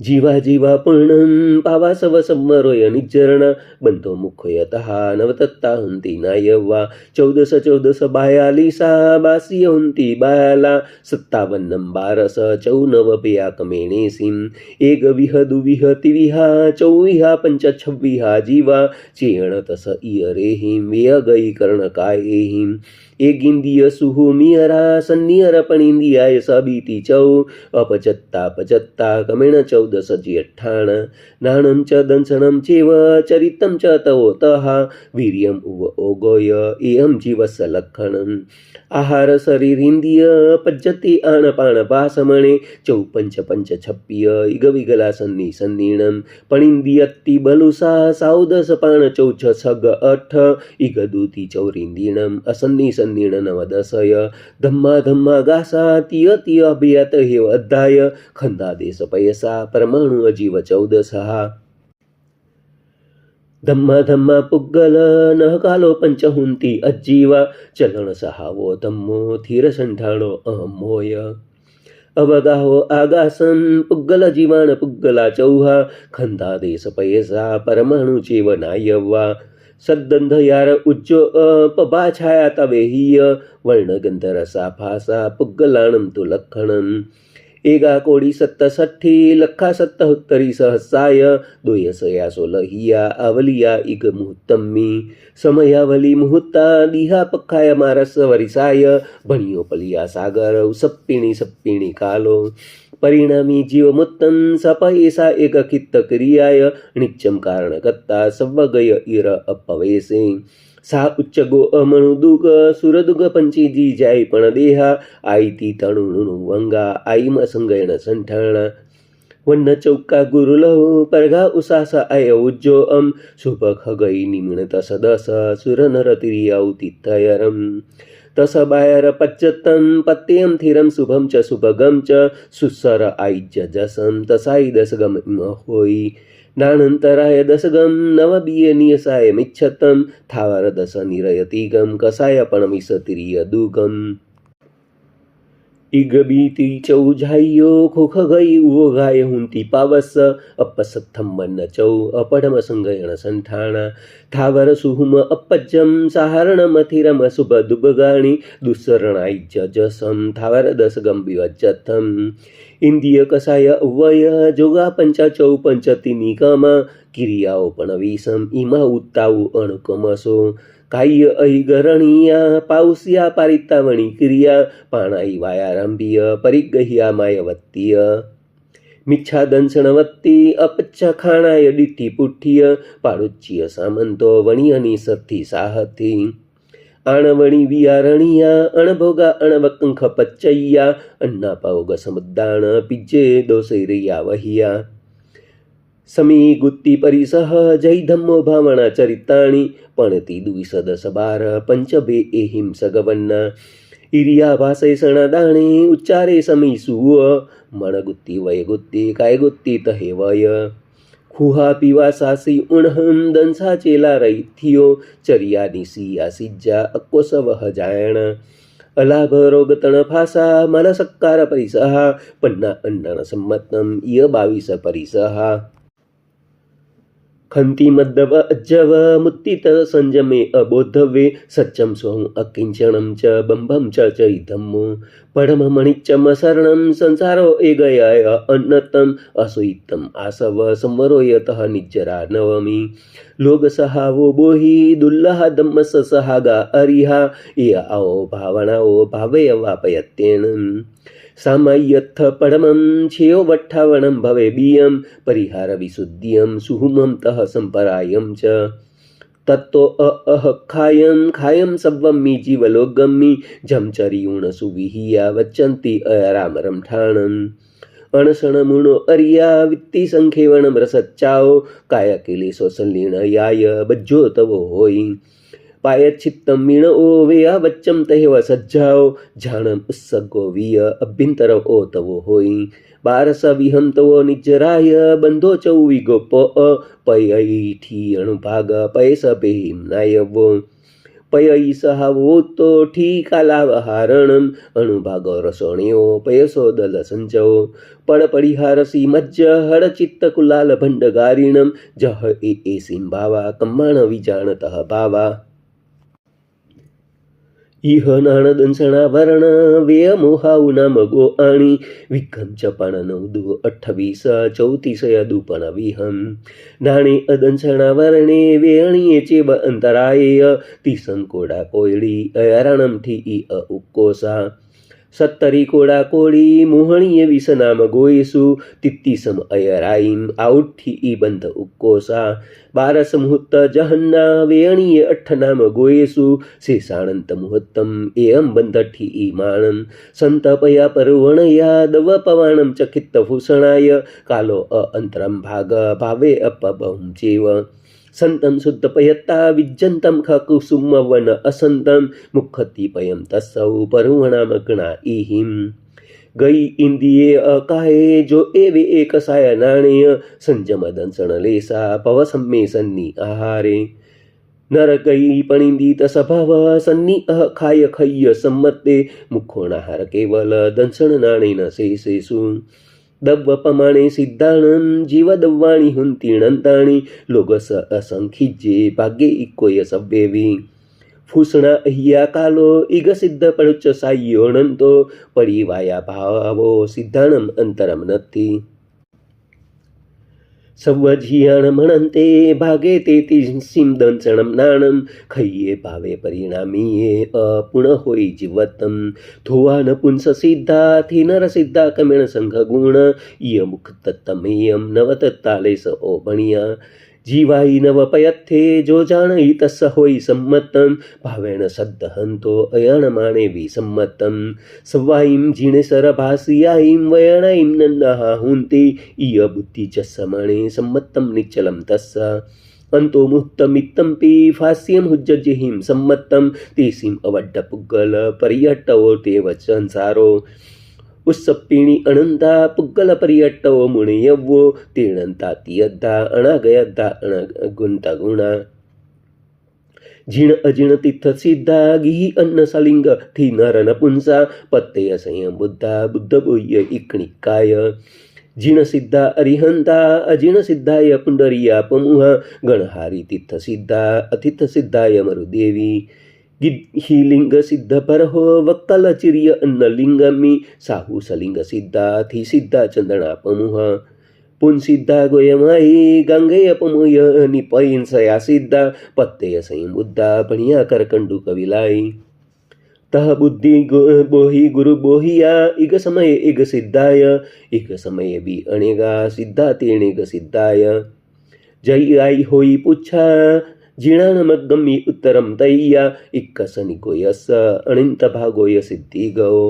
જીવા જીવા પૂર્ણમ પાવા સવ સમરોય નિજરણા. બંધો મુખયતઃ નવતત્તા હુંતિ નાયવા. ચૌદસ ચૌદસ બાયાલીસા બાસી હુંતિ બાયાલા સત્તાવન્નમ બારસ ચૌનવ પિયા કમેણેસીમ. એક વિહદુ વિહતિ વિહા ચૌવિહા પંચ છવ્વિહા જીવા. ચેણત સ ઇયરેહિમ વ્યગઈ કર્ણકાયેહિમ એગિંદીય સુહુમિયરા સન્નિયર પણ ઇન્દિયાય સબીતિ ચૌ. અપચત્તા પચત્તા કમેણ ચૌ ચૌદસજી અઠ્ઠાણ નાણમ ચ દંશણમ ચેવ, ચરિતમ ચ તવોતઃ. વીર્યમ ઉવ ઓગોય એમ જીવસ લખણમ આહાર શરીરિન્દ્રિય પજ્જતિ આણપાણ ભાષમણે ચૌપંચ પંચ છપ્પ્ય ઇગવિગલા સન્નિ સન્નિણમ પણિન્દ્રિયતિ બલુસા સાઉદસ પાણ ચૌછ સગ અઠ. ઇગદુતિ ચૌરિન્દ્રિણમ અસન્નિ સન્નિણ નવદસય ધમ્મા ધમ્મા ગાસા, તિય તિય અભિયત હેવ અધ્યાય. ખંદાદેશ પયસા परमाणु अजीव चौदसहा. धम्मा धम्मा पुग्गल नह कालो पंचहुंती अज्जीवा चलण सहावो धम्मो धीर संठाणो अहमोय अवगाहो आगासन पुग्गल जीवाण पुग्गला चौहा खंदादेश पयसा परमाणु चेव नायव्वा. उज्जो पबा छाया तवेहीय वर्णगंधरसा फासा पुग्गलाणं तु એગા કોડી સત્ત સઠ્ઠી લખા સત્ત ઉત્તરી સહસાય દોયસયા સોલહિયા આવલિયા ઇગ મુહૂર્તમ્મી સમયાવલી મુહૂર્તા દિહા પખાય મારસ વરિસાય ભણિયો પલિયા સાગર સપ્પીણી સપ્પીણી કાલો परिणामी जीवमुत्तम सपयेसा एक कित्त क्रियाय नित्यम कारणकर्ता सव्वगय इर अपवेसे। सा उच्च गो अमणुदुग सुरदुग पंची जी जाय पण देहा आई ती तणुणु वंगा आई म संगयण संठाणा। वन्न चौका गुरुलहो परगा उसास आय उज्जो अम सुप खगई निमिणत सदस सुर તસબાયર પચ્ચતન પત્યમ થિરમ શુભમ ચ સુભગમ ચ સુસર આઈજ્ય જસમ તસાઈ દસગમ હોય નાણંતરાય દસગમ નવબીય નિયસાય મિચ્છતમ થાવર દસ નિરયતિગમ કસાય પણ વિસતિરિય દુગમ ઇગબીતી ચૌ જાયો ખોખ ગઈ ઉગાય હુંતી પાવસ અપસથમ્બન ચૌ અપઢમ સંગયણ સંઠાણા થાવર સુહુમ અપજ્જમ સાહરણ મથિરમ શુભ દુબગાણી દુસરણાઈ જજસમ થાવર દસ ગંભી વજ્જથમ ઇન્દ્રિય કસાય અવ્વય જોગા પંચા ચૌ પંચતિ નિકામા, ક્રિયાઓ પણ વિષમ ઇમા ઉત્તાવું અણકમસો. કાય અહી અહિગરણીયા પાઉસ્યા પારિતાવણી ક્રિયા, પાણાઈ વાયારંભીય પરિગહ્યા માયવત્તીય. મિચ્છાદંશણવત્તી અપચ્છખાણાય ડીઠી પુઠ્ઠીય પાડુચ્ય સામંતો વણિયની સથી સાહથી. અણવણી વિયારણિયા, અણભોગા, અણવકંખ પચ્ચૈયા અન્ના પાઓગ સમુદ્દાણ પિજ્જે દોસૈરૈયા વહિયા. સમી ગુત્તિ પરિસહ જય ધમ્મો ભાવણા ચરિતાણી, પણતી દ્વિસદ સબાર, પંચભે એ હિંસગવન્ન ઇરિયા ભાષે સણદાણે, ઉચ્ચારે સમી સુવ, મણગુત્તિ વય ગુત્તિ કાય ગુત્તિ તહે વય. હુહા પીવા સાસી ઉણહમ દંસા ચેલા રૈથિયો ચરિયા નિસી આસિજ્જા અકોસવ હજાયણ અલાભરોગતણફાસા મનસક્કાર પરિસહા, પન્ના અન્નાન સંમતમ, ય બાવીસ પરિસહા. अज्जव मुत्तित संजमे अबोधवे सच्चं स्वं अकिञ्चणं च बम्बं च च इदं परममणिच्चम शरणं संसारो एगयाय अन्नतम् असुयितम् आसव संवरो यतः निज्जरा नवमी। लोकसहावो बोहि दुल्लह दम्मस सहागा अरिहा इय आओ भावनाओ भावय वापयत्येन। સામય્યથ પરમં છેયો વઠ્ઠાવણમ ભવે બિયમ પરિહાર વિશુદ્ધિયમ સુહુમમ તહ સંપરાયમ ચ તત્તો અહ ખાયમ ખાયમ સબ્વમી જીવલોગમી જમચરિયુણ સુવિહિયા વચ્ચંતી અરામરમ ઠાણમ અણસણમૂણો અર્યા વિત્તિ સંખેવણમ રસચ્ચાઓ કાયકિલેશો સંલીણયાય બજ્જો તવો હોય પાયચ્છિત્તમીણ ઓ વેય વચ્ચમ તહેવ સજ્જાઓ જાણમ ઉત્સગો વિય અભ્યંતર ઓ તવો હોય બારસ વિહંતવો નિજરાય બંધો ચૌવી ગોપ પયઈઠી અણુભાગ પૈસ ભીમ નાયવો પયઈ સહાવો તો ઠી કાલાવહારણ અણુભાગ રસોણીઓ પયસો દલ સંજવ પણ પરિહારસી મજ્જ હળ ચિત્ત કુલાલ ભંડગારીણમ જહ એ સિંભાવા કમ્માણ વિજાણતઃ ભાવા ઇહ નાણ દંસણા વરણ, વેય મોહાઉ નામ ગો આણી. વિક્રમ ચપાણ નવદુ અઠ્ઠવીસ ચૌતીસ દુપણ વિહમ નાણે અદંસણા વર્ણે વેણીએ ચેબ અંતરાય તિસંકોડા કોયળી અરણમથી ઇ અ ઉકોસા. સત્તરી કોડા કોળી, મોહણીએ વિસ નામ ગોયસુ, તિત્તીસમ અયરાઈમ આઉઠી ઈ બંધ ઉક્કોસા, બારસ મુહૂર્ત જહન્ના વેણીએ અઠ નામ ગોયેસુ, શેષાણંત મુહૂર્તમ એમ બંધઠી ઈ માણન સંતપયા પરવણયા, દવ પવાણમ ચકિત્ત ભૂષણાય કાલો અંતરમ ભાગ, ભાવે અપબહું ચેવ સંતમ શુદ્ધપયત્તા વિજ્જંતમ ખકુસુમવન અસંતમ મુખતિપયમ તસૌ પરુવણામગણા ઇહિમ ગઈ ઇન્દિયે અકાયે જો એવે એકસાય નાણ્ય સંજમ દંસણ લેસા પવ સંમેસન્ની આહારે નર ગઈ પણિંદિત સભાવ સન્ની અહ ખાય ખય્ય સંમતે મુખોણાહાર કેવલ દંસણ નાણેન શેષેષુ દવ્વપમાણે સિદ્ધાણં જીવદવ્વાણી હુંતીણંતાણી લોગસ અસંખિજે ભાગ્યે ઇકોય સભ્યવી ફૂસણા અહિયા કાલો ઇગ સિદ્ધ પરુચ પડી પરિવાયા ભાવો સિદ્ધાણમ અંતરમ નથી સવ્વજીયાણ મણંતે ભાગે તેથી સિમ દંસણમ નાણમ ખૈયે ભાવે પરિણામીએ અપૂર્ણ હોય જીવતમ. ધોવાન પુંસ સિદ્ધાથી નર સિદ્ધા કમેણ સંઘ ગુણ ઇય મુખ તત્તમેયમ નવતત્તાલેસ ઓબણિયા જીવાઈ નવ પયથે જો જાણઈ તસ હોય સંમતમ, ભાવેણ સદ્દહંતો અયણ માણે વિસંમતમ. સવાઈમ જીણે સરભાસિયાઈમ, વયણાઈમ નન્ના હુંતિ ઇય બુદ્ધિ ચ સમણે સંમતમ નિચલમ તસ્સ. અંતો મુહૂર્તમિત્તંપી ફાસ્યમ હુજ્જજિહિમ સંમતમ, તેસીમ અવડ્ડ પુગ્ગલ પર્યટવો તે સંસારો ಉಸ್ಸಪ್ಪಿಣಿ ಅಣಂದ ಪುಗ್ಗಲ ಪರ್ಯಟ್ಟವೋ ಮುಣಿಯವ್ವೋ ತೀಣಂತ ತಿಯದ್ದ ಅಣಗಯದ್ದ ಅಣ ಗುಂತ ಗುಣ જીણ અજીણ તીર્થ સિદ્ધા ગીહી અન્ન સલિંગ થી નર નપુંસા પત્તય સંયમ બુદ્ધા બુદ્ધ બોહ્ય ઇકણિકાય જીણ સિદ્ધા અરિહંતા અજીણ સિદ્ધાય પુંડરીયા પમુહ ગણહારી તીર્થ સિદ્ધા અતિથ સિદ્ધાય મરુદેવી હિલિંગ સિદ્ધ પરહો વક્કલ ચિર્ય અન્ન લિંગમી સાહુ સલિંગ સિદ્ધાથી સિદ્ધા ચંદણા પમુહ પુન સિદ્ધા ગોયમાઈ ગંગેય પમુય નિપયંસયા સિદ્ધા પત્તય સંયમ બુદ્ધા ભણિયા કરકંડુ કવિલાઈ તહ બુદ્ધિ બોહી ગુરુ બોહિયા ઇગ સમયે ઇગ સિદ્ધાય ઇગ સમયે બી અણેગા સિદ્ધા તેણેગ સિદ્ધાય જય આઈ હોઈ પૂછા જીણાનમગમ્ય ઉત્તરમ તૈયા ઇક્કસનિ ગોયસ અણિંત ભાગોય સિદ્ધિ ગયો